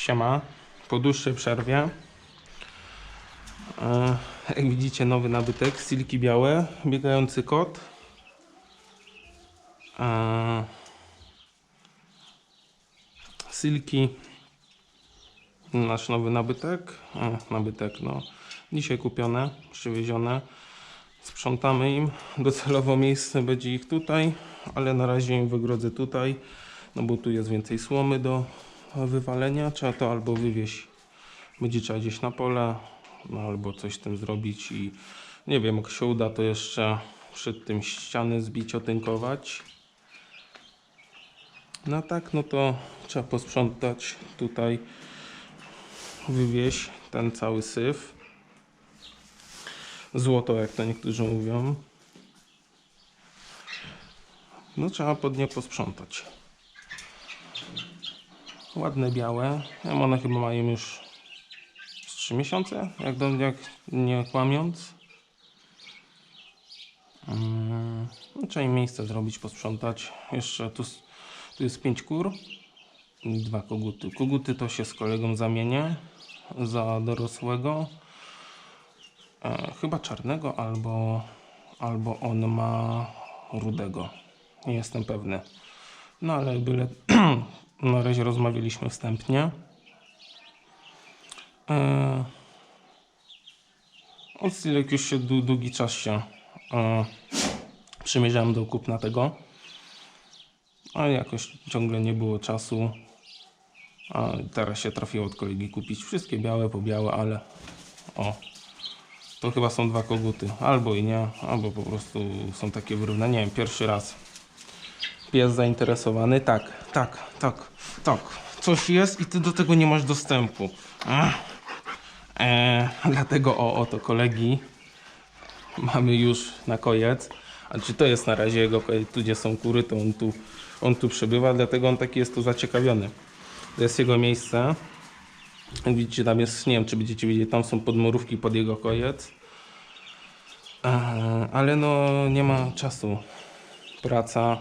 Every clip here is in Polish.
Siema. Po dłuższej przerwie. E, Jak widzicie, nowy nabytek. Silki białe. Biegający kot. E, Silki. Nasz nowy nabytek. E, Nabytek, no. Dzisiaj kupione, przywiezione. Sprzątamy im. Docelowo miejsce będzie ich tutaj, ale na razie im wygrodzę tutaj, no bo tu jest więcej słomy do wywalenia. Trzeba to albo wywieźć, będzie trzeba gdzieś na pole, no albo coś z tym zrobić i nie wiem, jak się uda, to jeszcze przed tym ściany zbić, otynkować. No tak, no to trzeba posprzątać tutaj, wywieźć ten cały syf. Złoto, jak to niektórzy mówią. No trzeba pod nie posprzątać. Ładne białe. One chyba mają już z 3 miesiące, jak, do, jak nie kłamiąc. No, trzeba im miejsce zrobić, posprzątać. Jeszcze tu, tu jest 5 kur i dwa koguty. Koguty to się z kolegą zamienię za dorosłego. E, chyba czarnego albo, albo on ma rudego. Nie jestem pewny. No ale byle na razie rozmawialiśmy wstępnie. E, Oscilek już się dłu- długi czas się e, przymierzałem do kupna tego. Ale jakoś ciągle nie było czasu. A teraz się trafiło od kolegi kupić wszystkie białe po białe, ale o, to chyba są dwa koguty. Albo i nie, albo po prostu są takie wyrównane. Nie wiem, pierwszy raz. Pies zainteresowany. Tak, tak, tak, tak. Coś jest i ty do tego nie masz dostępu. Eee, dlatego o, oto kolegi mamy już na koniec. A czy to jest na razie jego tu gdzie są kury, to on tu, on tu przebywa, dlatego on taki jest tu zaciekawiony. To jest jego miejsce. Widzicie, tam jest, nie wiem czy będziecie widzieć, tam są podmurówki pod jego koniec. Eee, ale no nie ma czasu. Praca.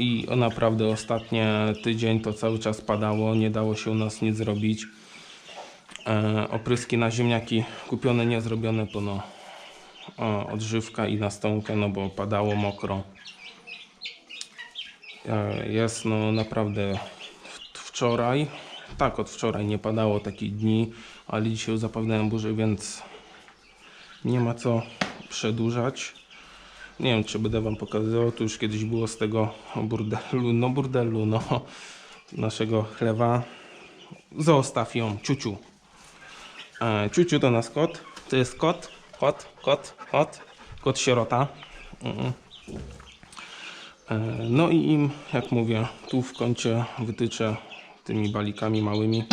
I naprawdę ostatnie tydzień to cały czas padało, nie dało się u nas nic zrobić. E, opryski na ziemniaki kupione, nie zrobione to no odżywka i na stąkę, no bo padało mokro. E, jest no naprawdę w- wczoraj, tak od wczoraj nie padało takich dni, ale dzisiaj zapowiadają burzy, więc nie ma co przedłużać. Nie wiem, czy będę wam pokazywał, to już kiedyś było z tego burdelu, no burdelu, no naszego chlewa. Zostaw ją, ciuciu. E, ciuciu to nasz kot. To jest kot, kot, kot, kot, kot sierota. Mhm. E, no i im, jak mówię, tu w kącie wytyczę tymi balikami małymi.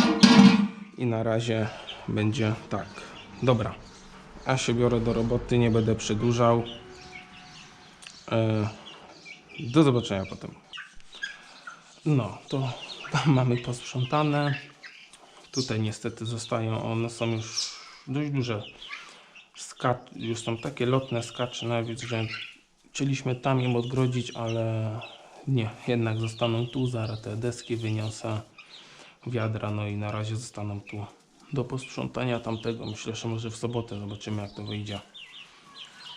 I na razie będzie tak. Dobra. Ja się biorę do roboty, nie będę przedłużał. E, do zobaczenia potem. No, to mamy posprzątane. Tutaj niestety zostają, one są już dość duże. Skacz, już są takie lotne skacze, nawet że chcieliśmy tam im odgrodzić, ale nie, jednak zostaną tu, zaraz te deski wyniosę, wiadra, no i na razie zostaną tu do posprzątania tamtego. Myślę, że może w sobotę zobaczymy jak to wyjdzie.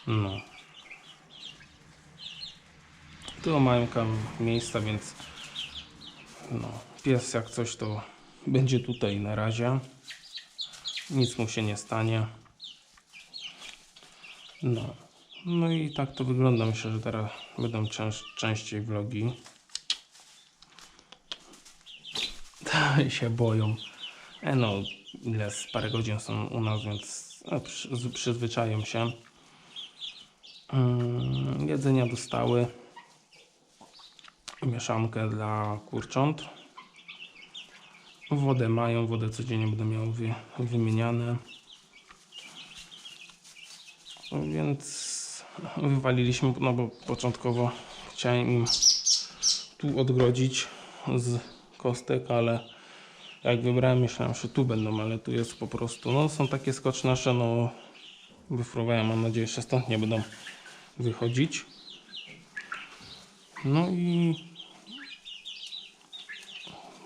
No. Tu mają tam miejsca, więc no, pies jak coś to będzie tutaj na razie. Nic mu się nie stanie. No. No i tak to wygląda. Myślę, że teraz będą częściej vlogi. się boją. E no, ile z parę godzin są u nas, więc no, z- przyzwyczają się. Mm, jedzenia dostały. Mieszankę dla kurcząt. Wodę mają, wodę codziennie będą miały wy, wymieniane. Więc wywaliliśmy, no bo początkowo chciałem im tu odgrodzić z kostek, ale jak wybrałem, myślałem, że tu będą, ale tu jest po prostu, no są takie skocznasze, no wyfruwają, mam nadzieję, że stąd nie będą wychodzić. No i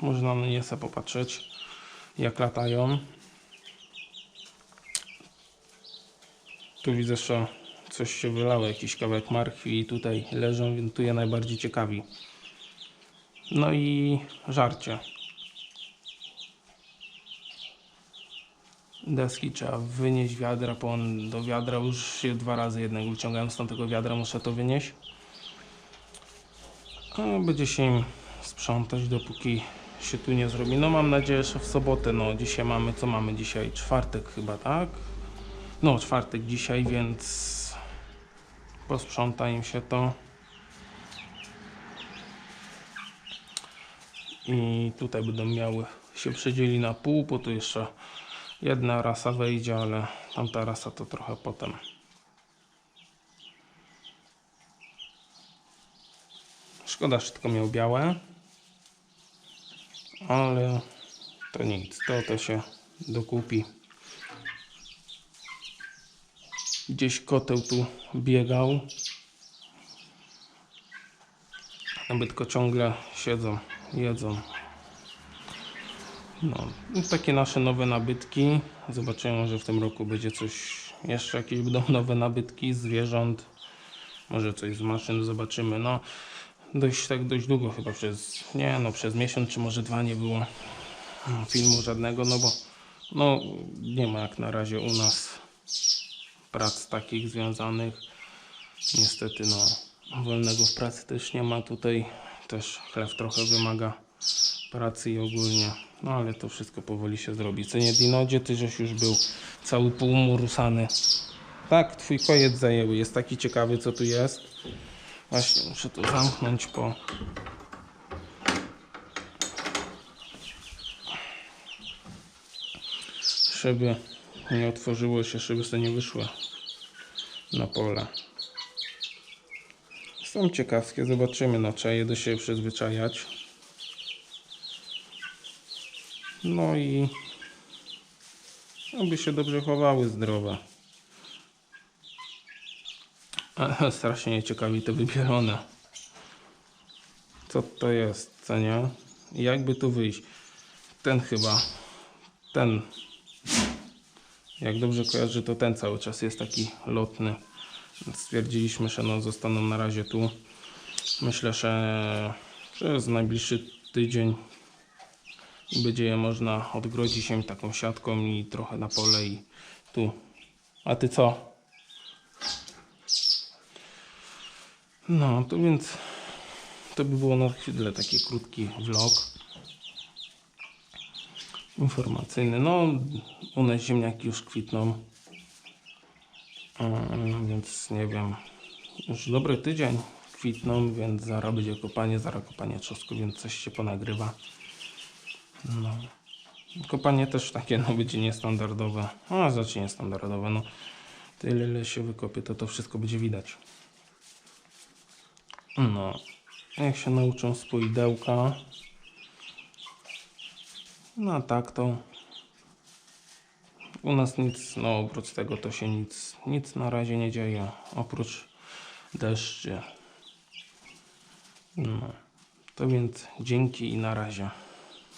Można na nie sobie popatrzeć, jak latają. Tu widzę, że coś się wylało, jakiś kawałek marchwi tutaj leżą, więc tu je najbardziej ciekawi. No i żarcie. Deski trzeba wynieść wiadra, bo on do wiadra już się dwa razy jednego wyciągałem z tamtego wiadra, muszę to wynieść. A będzie się im sprzątać, dopóki się tu nie zrobi. No mam nadzieję, że w sobotę, no dzisiaj mamy, co mamy dzisiaj? Czwartek chyba, tak? No czwartek dzisiaj, więc posprząta im się to. I tutaj będą miały się przedzieli na pół, bo tu jeszcze jedna rasa wejdzie, ale tamta rasa to trochę potem. Szkoda, że tylko miał białe. Ale to nic, to to się dokupi. Gdzieś koteł tu biegał. Nabytko ciągle siedzą, jedzą. No, takie nasze nowe nabytki. Zobaczymy, może w tym roku będzie coś, jeszcze jakieś będą nowe nabytki zwierząt. Może coś z maszyn zobaczymy. No, dość tak dość długo chyba przez, nie no, przez miesiąc czy może dwa nie było mm, filmu żadnego, no bo no nie ma jak na razie u nas prac takich związanych. Niestety no wolnego w pracy też nie ma tutaj. Też chleb trochę wymaga pracy i ogólnie. No ale to wszystko powoli się zrobi. Co nie Dinodzie, ty żeś już był cały półmurusany. Tak, twój kojec zajęły. Jest taki ciekawy co tu jest. Właśnie muszę to zamknąć po... Żeby nie otworzyło się, żeby sobie nie wyszło na pole. Są ciekawskie, zobaczymy. No, trzeba je do siebie przyzwyczajać. No i aby się dobrze chowały zdrowe. Strasznie mnie ciekawi te wybierone. Co to jest, co nie? Jakby tu wyjść? Ten chyba. Ten. Jak dobrze kojarzę, to ten cały czas jest taki lotny. Stwierdziliśmy, że no zostaną na razie tu. Myślę, że przez najbliższy tydzień będzie je można odgrodzić się taką siatką i trochę na pole i tu. A ty co? No, to więc to by było na chwilę taki krótki vlog informacyjny. No, u nas ziemniaki już kwitną, Mm, więc nie wiem, już dobry tydzień kwitną, więc zaraz będzie kopanie, zaraz kopanie czosnku, więc coś się ponagrywa. No. Kopanie też takie no będzie niestandardowe, a znaczy niestandardowe, no tyle ile się wykopie, to to wszystko będzie widać. No, jak się nauczą z poidełka, no tak to u nas nic, no oprócz tego to się nic, nic na razie nie dzieje, oprócz deszczy. No, to więc dzięki i na razie.